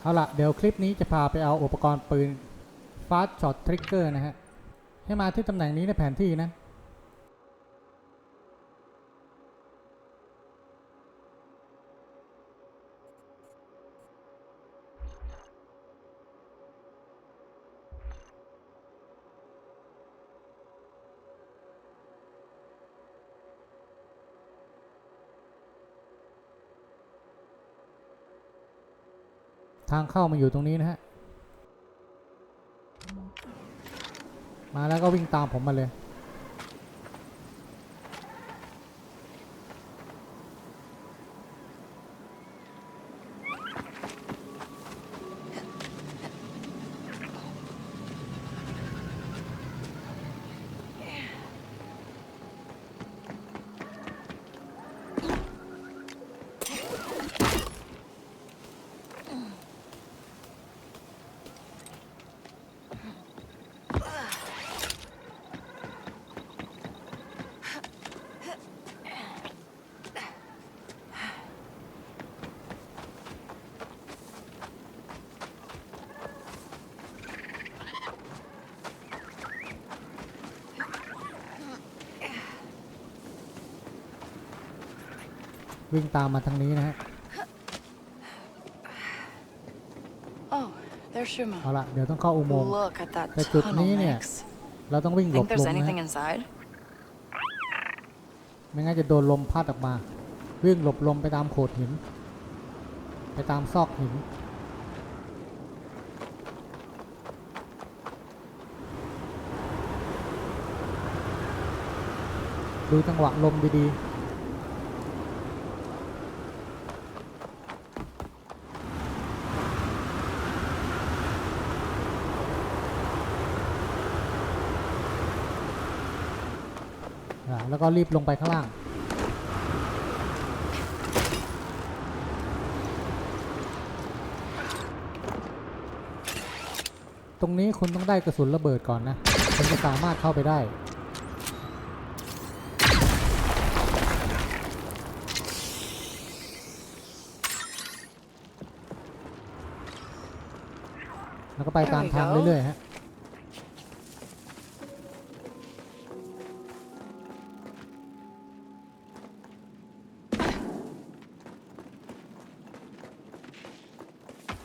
เอาละเดี๋ยวคลิปนี้จะพาไปเอาอุปกรณ์ปืน Fast Shot Trigger นะฮะ ให้มาที่ตำแหน่งนี้ในแผนที่นะ ทางเข้ามาอยู่ตรงนี้นะฮะ มาแล้วก็วิ่งตามผมมาเลย วิ่งตามมาทางนี้นะฮะ Oh, there's Shuma. เอาละเดี๋ยวต้องเข้าอุโมงค์ Look at that Tại chuột tunnel, ní nè. Nix. เราต้องวิ่งหลบ Think ล there's มนะ anything ฮะ inside? ไม่งั้นจะโดนลมพัดออกมา วิ่งหลบลมไปตามโขดหิน ไปตามซอกหิน ดูจังหวะลมดีๆ แล้วก็รีบลงไปข้างล่าง ตรงนี้คุณต้องได้กระสุนระเบิดก่อนนะถึงจะสามารถเข้าไปได้แล้วก็ไปตามทางเรื่อยๆฮะ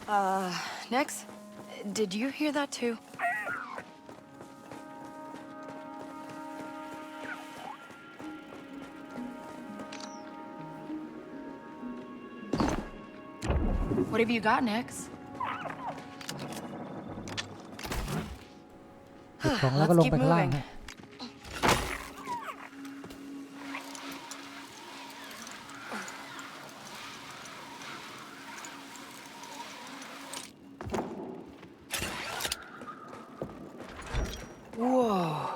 Uh, Nex, did you hear that too? What have you got, next? Let's keep moving. Whoa.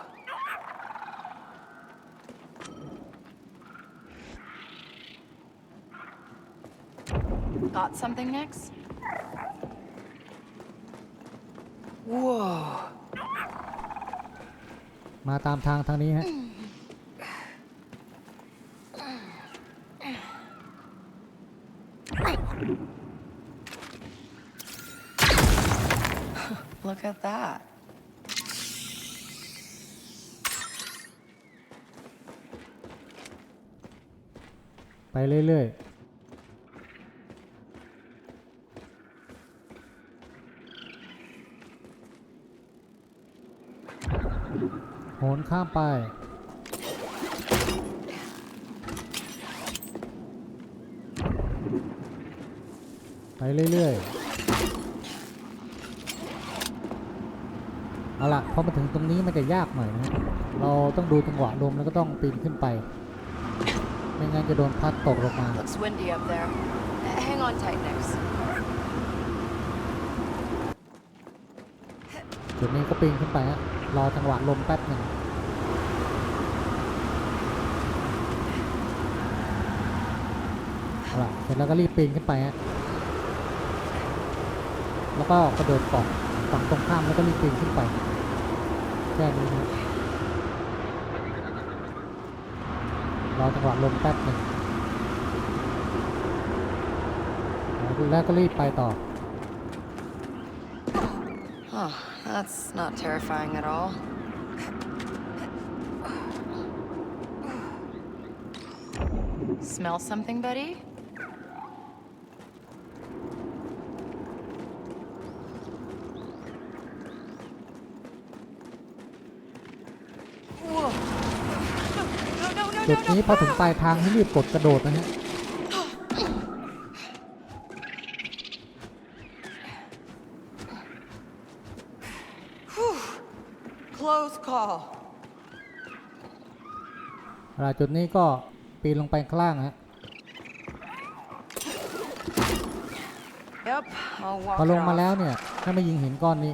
Got something, Nix? Whoa. มาตามทางทางนี้ฮะ Look at that. ไปเรื่อยๆโหนข้ามไป ไปเรื่อยๆ เอาละพอมาถึงตรงนี้มันจะยากหน่อยนะ เราต้องดูจังหวะลมแล้วก็ต้องปีนขึ้นไป ไม่งั้นจะโดนพัดตกลงมา Looks windy up there. Hang on tight, Nix. จุดนี้ก็ปีนขึ้นไปฮะรอจังหวะลมแป๊บหนึ่งเอาล่ะเสร็จแล้วก็รีบปีนขึ้นไปฮะแล้วก็กระโดดเกาะฝั่งตรงข้ามแล้วก็รีบปีนขึ้นไปแค่นี้นะ รอจังหวะลมแป๊บหนึ่งแล้วก็รีบไปต่อ Oh, that's not terrifying at all. Smell something, buddy? จุด no, นี้ no, พอถึง no. ปลายทางให้รีบกดกระโดดนะฮะ Close call. เวลาจุดนี้ก็ปีนลงไปข้างล่างฮะ Yep, I'll walk พอ it ลงมา off. แล้วเนี่ย ถ้าไม่ยิงหินก้อนนี้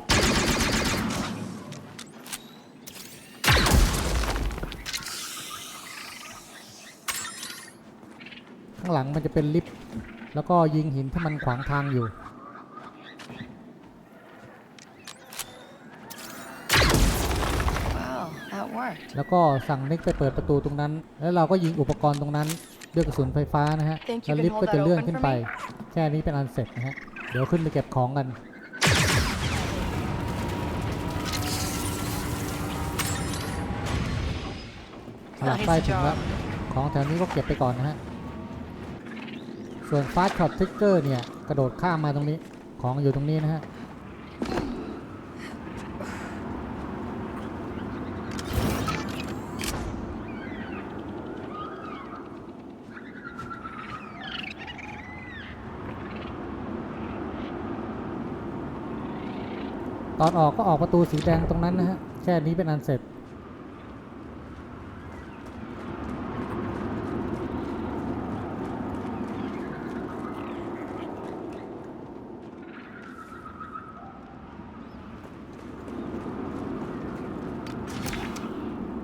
ข้างหลังมันจะเป็นลิฟต์แล้วก็ยิงหินที่มันขวางทางอยู่ Wow, that worked. แล้วก็สั่งนิกไปเปิดประตูตรงนั้น แล้วเราก็ยิงอุปกรณ์ตรงนั้นด้วยกระสุนไฟฟ้านะฮะ Think you แล้ว can ลิฟต์ hold ก็จะ that เลื่อน open ขึ้น for ไป me? แค่นี้เป็นอันเสร็จนะฮะ เดี๋ยวขึ้นไปเก็บของกันหลัง Nice ใกล้ถึงแล้ว job. ของแถวนี้ก็เก็บไปก่อนนะฮะ ส่วนฟาสช็อตทิกเกอร์เนี่ย กระโดดข้ามมาตรงนี้ของอยู่ตรงนี้นะฮะตอนออกก็ออกประตูสีแดงตรงนั้นนะฮะ แค่นี้เป็นอันเสร็จ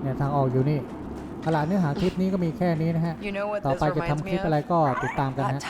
เนี่ยทางออกอยู่นี่ตลาดเนื้อหาคลิปนี้ก็มีแค่นี้นะฮะ You know what ต่อ this ไปจะ reminds ทำค me ลิปอะไร of? ก็ติดตามกันนะ